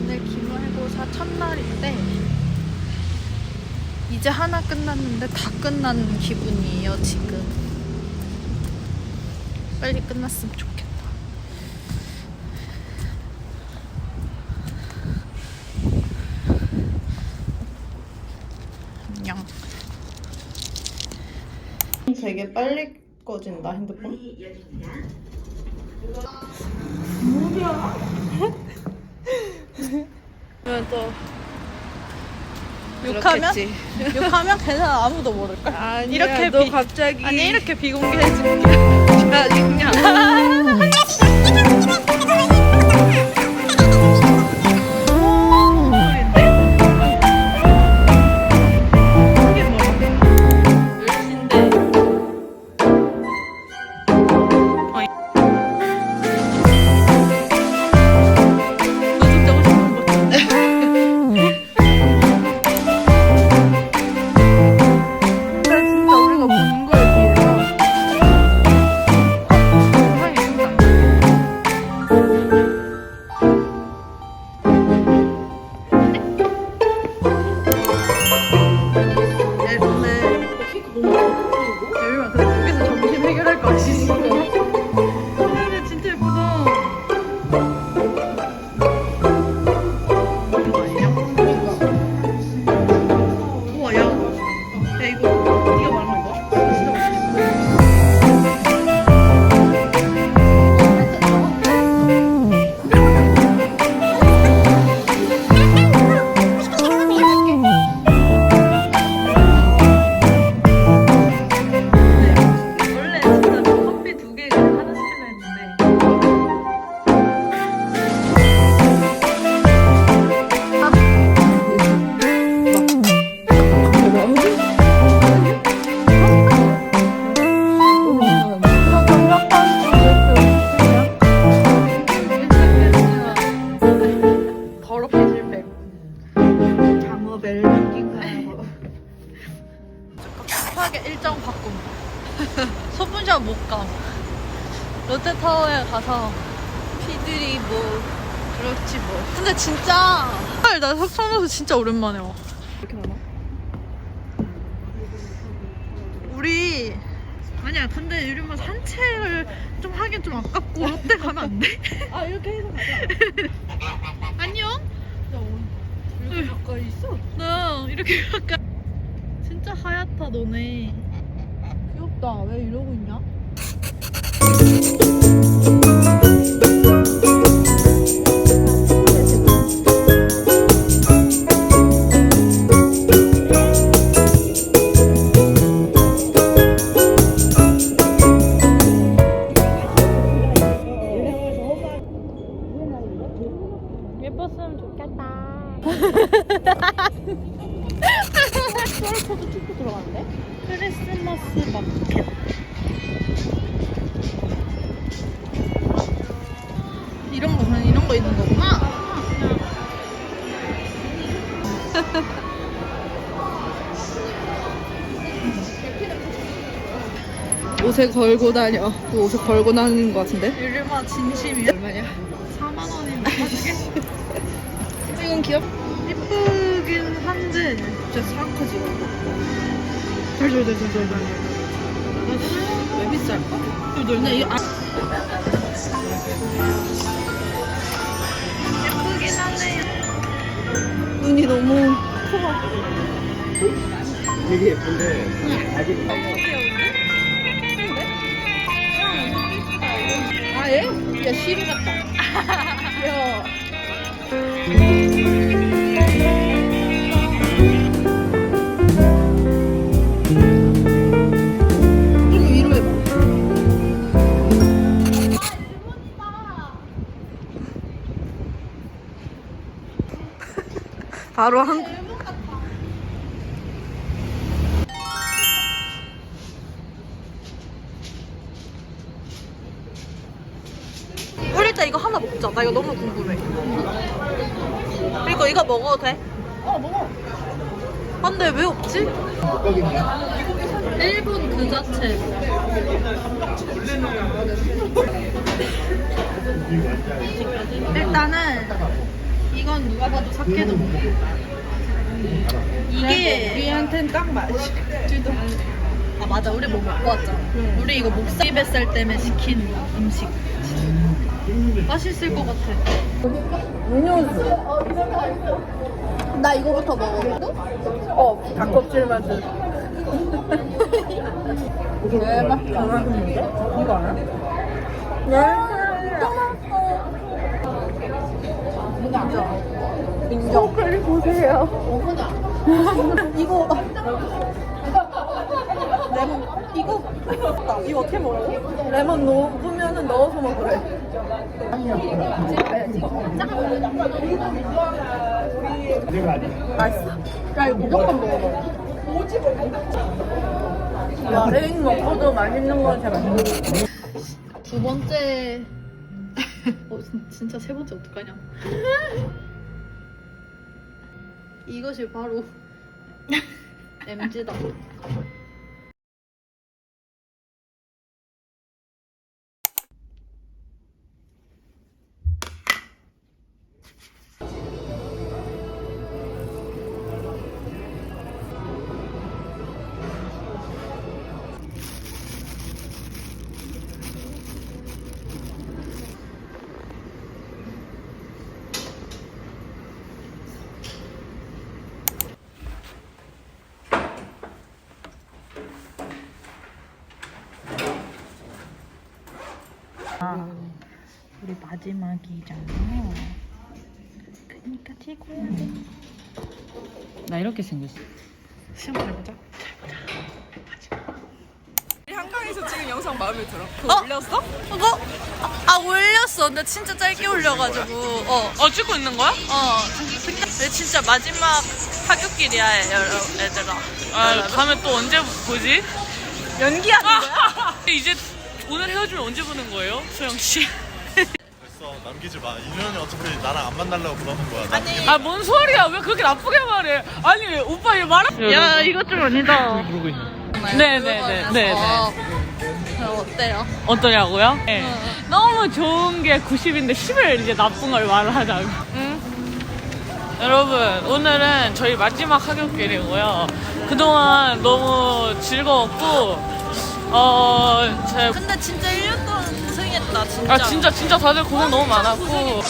오늘 기말고사 첫날인데 이제 하나 끝났는데 다 끝난 기분이에요 지금. 빨리 끝났으면 좋겠다. 안녕. 되게 빨리 꺼진다 핸드폰 그러면 또 욕하면 욕하면 괜찮아 아무도 모를 걸. 이렇게 너 비- 갑자기 아니 이렇게 비공개해줄게. 짜증나. 급하게 일정 바꿈. 소분샵 못 감. 롯데타워에 가서 피들이 뭐 그렇지 뭐. 근데 진짜 헐, 나 석촌호수 진짜 오랜만에 와. 이렇게 많아? 우리 아니야 근데 요즘은 산책을 좀 하긴 좀 아깝고 롯데 가면 안 돼? 아 이렇게 해서 가자. 안녕? 이렇게 가까이 있어? 나 이렇게 가까 진짜 하얗다 너네 귀엽다. 왜 이러고 있냐? 예뻤으면 좋겠다 스와로포도 축구 들어갔는데? 크리스마스 마켓 이런 거 그냥 이런 거 있는 거구나 옷에 걸고 다녀. 또 옷에 걸고 다니는 것 같은데? 유리마 진심이야 얼마냐? 4만 원인데 이건 귀엽. 예 쁘긴 한데 진짜 사커 지금. 덜덜덜덜덜 왜 비쌀까? 근데 이 아... 예쁘긴 하네요 눈이 너무 되게 예쁜데 아직 아 얘? 야 시루 같다. 야. 좀 바로 한. 우리 일단 이거 하나 먹자 나 이거 너무 궁금해 그리고 이거 먹어도 돼? 어 먹어. 아, 근데 왜 없지? 일본 그 자체. 일단은 이건 누가 봐도 사케도 못 이게 우리한텐 딱 맞지. 아 맞아 우리 뭐 먹고 왔잖아 우리 이거 목살이 뱃살 때문에 시킨 음식 맛있을 것 같아 음료수. 나 이거부터 먹어보고 어, 닭껍질 맛은. 대박. 잘하는데? 이거 알아? 네. 인정. 빨리 보세요. 이거 레몬 이거 이거 어떻게 먹어? 레몬 녹으면은 넣어서 먹으래. 맛있어. 야, 이거 무조건 먹어. 야, 레인 먹고도 맛있는 건 제발. 두 번째 어 진- 진짜 세 번째 어떡하냐? 이것이 바로 MG다 우리 마지막이잖아 그니까 최고야 나 이렇게 생겼어. 시험 잘 보자 한강에서 찍은 영상 마음에 들어. 그거 올렸어? 그거? 아, 아, 올렸어 근데 진짜 짧게 올려가지고 어 어 찍고 있는 거야? 어, 근데 진짜 마지막 여러- 얘들아. 아 다음에 또 언제 보지? 연기하는 거야? 이제 오늘 헤어지면 언제 보는 거예요, 소영 씨? 됐어 남기지 마 인연이 어차피 나랑 안 만나려고 그러는 거야 아니 아 뭔 소리야? 왜 그렇게 나쁘게 말해? 아니 오빠 이거 말아? 야, 이거 좀 아니다. 그러고 있는. 네네 네 네네. 어, 어때요? 어떠냐고요? 네. 너무 좋은 게 90인데 10을 이제 나쁜 걸 말을 하자고. 여러분 오늘은 저희 마지막 하굣길이고요. 그동안 너무 즐거웠고 어, 제 근데 진짜 1년 동안 고생했다, 진짜. 아 진짜 진짜 다들 고생 너무 많았고